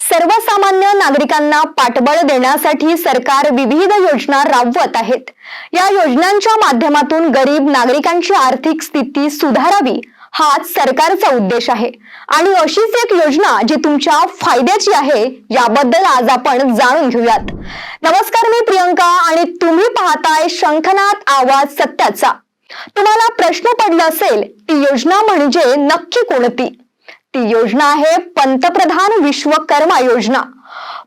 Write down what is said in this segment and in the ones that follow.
सर्वसामान्य नागरिकांना पाठबळ देण्यासाठी सरकार विविध योजना राबवत आहेत. या योजनांच्या माध्यमातून गरीब नागरिकांची आर्थिक स्थिती सुधारावी हाच सरकारचा उद्देश आहे. आणि अशीच एक योजना जी तुमच्या फायद्याची आहे याबद्दल आज आपण जाणून घेऊयात. नमस्कार मी प्रियंका आणि तुम्ही पाहताय शंखनाथ आवाज सत्याचा. तुम्हाला प्रश्न पडला असेल ती योजना म्हणजे नक्की कोणती? ती योजना आहे पंतप्रधान विश्वकर्मा योजना.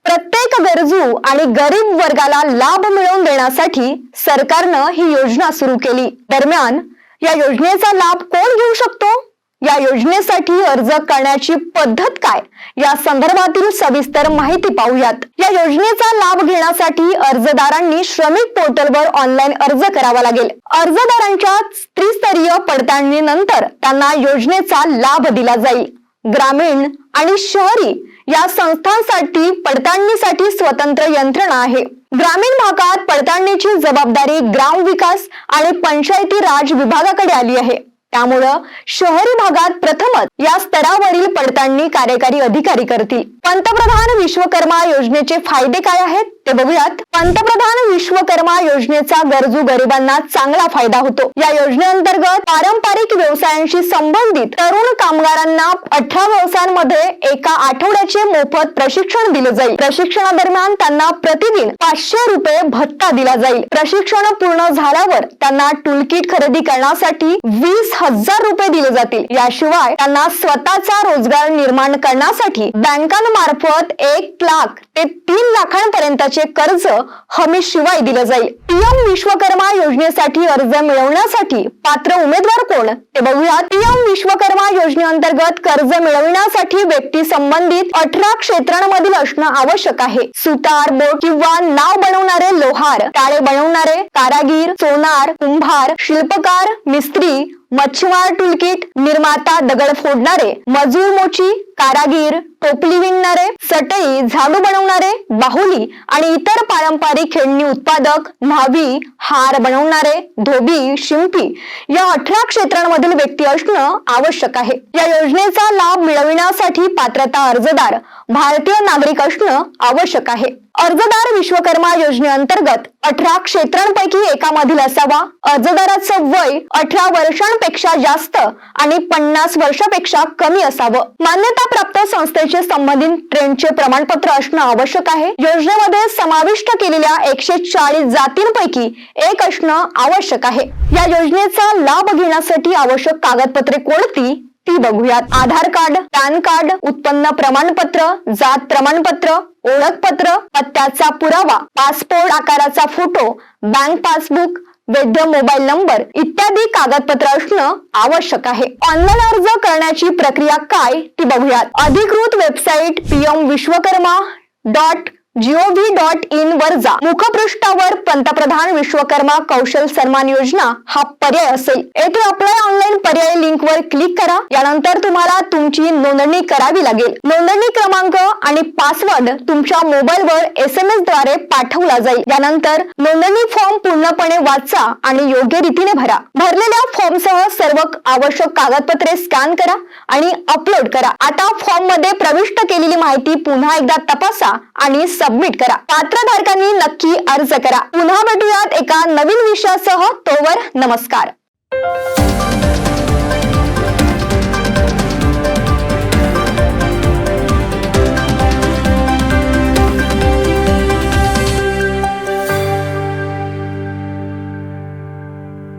प्रत्येक गरजू आणि गरीब वर्गाला लाभ मिळवून देण्यासाठी सरकारनं ही योजना सुरू केली. दरम्यान या योजनेचा लाभ कोण घेऊ शकतो? या योजनेसाठी अर्ज करण्याची पद्धत काय? या संदर्भातील सविस्तर माहिती पाहूयात. या योजनेचा लाभ घेण्यासाठी अर्जदारांनी श्रमिक पोर्टलवर ऑनलाईन अर्ज करावा लागेल. अर्जदारांच्या त्रिस्तरीय पडताळणीनंतर त्यांना योजनेचा लाभ दिला जाईल. ग्रामीण आणि शहरी या संस्थांसाठी पडताळणीसाठी स्वतंत्र यंत्रणा आहे. ग्रामीण भागात पडताळणीची जबाबदारी ग्राम विकास आणि पंचायती राज विभागाकडे आली आहे. त्यामुळं शहरी भागात प्रथमच या स्तरावरील पडताळणी कार्यकारी अधिकारी करतील. पंतप्रधान विश्वकर्मा योजनेचे फायदे काय आहेत ते बघूयात. पंतप्रधान विश्वकर्मा योजनेचा गरजू गरिबांना चांगला फायदा होतो. या योजनेअंतर्गत पारंपरिक व्यवसायांशी संबंधित तरुण कामगारांना अठरा व्यवसायांमध्ये एका आठवड्याचे मोफत प्रशिक्षण दिले जाईल. प्रशिक्षणादरम्यान त्यांना प्रतिदिन पाचशे रुपये भत्ता दिला जाईल. प्रशिक्षण पूर्ण झाल्यावर त्यांना टूलकिट खरेदी करण्यासाठी वीस हजार रुपये दिले जातील. याशिवाय त्यांना स्वतःचा रोजगार निर्माण करण्यासाठी बँकांमार्फत एक लाख ते तीन लाखांपर्यंतचे कर्ज हमी शिवाय दिलं जाईल. पीएम विश्वकर्मा योजनेसाठी अर्ज मिळवण्यासाठी पात्र उमेदवार कोण? ते बघूयात पीएम विश्वकर्मा योजनेअंतर्गत कर्ज मिळवण्यासाठी व्यक्ती संबंधित अठरा क्षेत्रांमधील असणं आवश्यक आहे. सुतार बोट किंवा नाव बनवणारे लोहार टाळे बनवणारे कारागीर सोनार कुंभार शिल्पकार मिस्त्री मच्छीमार टूलकिट निर्माता दगड फोडणारे मजूर मोची कारागीर टोपली विणणारे सटई झाडू बनवणारे बाहुली आणि इतर पारंपरिक खेळणी उत्पादक न्हावी हार बनवणारे धोबी शिंपी या अठरा क्षेत्रांमधील व्यक्ती असणं आवश्यक आहे. या योजनेचा लाभ मिळविण्यासाठी पात्रता अर्जदार भारतीय नागरिक असणं आवश्यक आहे. अर्जदार विश्वकर्मा योजनेअंतर्गत अठरा क्षेत्रांपैकी एकामधील असावा. अर्जदाराचं वय अठरा वर्षांपेक्षा जास्त आणि पन्नास वर्षापेक्षा कमी असावं. मान्यताप्राप्त संस्थेचे संबंधित ट्रेंडचे प्रमाणपत्र असणं आवश्यक आहे. योजनेमध्ये समाविष्ट केलेल्या एकशे चाळीस जातींपैकी एक असणं आवश्यक आहे. या योजनेचा लाभ घेण्यासाठी आवश्यक कागदपत्रे कोणती? ती बघूयात. आधार कार्ड पॅन कार्ड उत्पन्न प्रमाणपत्र जात प्रमाणपत्र ओळखपत्र पत्त्याचा पुरावा पासपोर्ट आकाराचा फोटो बँक पासबुक वैध मोबाईल नंबर इत्यादी कागदपत्र असणं आवश्यक आहे. ऑनलाईन अर्ज करण्याची प्रक्रिया काय? ती बघूयात. अधिकृत website PM Vishwakarma dot G O V dot in वर जा. मुखपृष्ठावर पंतप्रधान विश्वकर्मा कौशल सन्मान योजना हा पर्याय असेल. येथे अप्लाय ऑनलाईन पर्याय लिंक वर क्लिक करा. यानंतर तुम्हाला तुमची नोंदणी करावी लागेल. नोंदणी क्रमांक आणि पासवर्ड तुमच्या मोबाईलवर एस एम एसद्वारे पाठवला जाईल. यानंतर नोंदणी फॉर्म पूर्णपणे वाचा आणि योग्य रीतीने भरा. भरलेल्या फॉर्म सह सर्व आवश्यक कागदपत्रे स्कॅन करा आणि अपलोड करा. आता फॉर्ममध्ये प्रविष्ट केलेली माहिती पुन्हा एकदा तपासा आणि सबमिट करा. पात्रधारकांनी नक्की अर्ज करा. पुन्हा भेटूयात एका नवीन विषयासह. तोवर नमस्कार.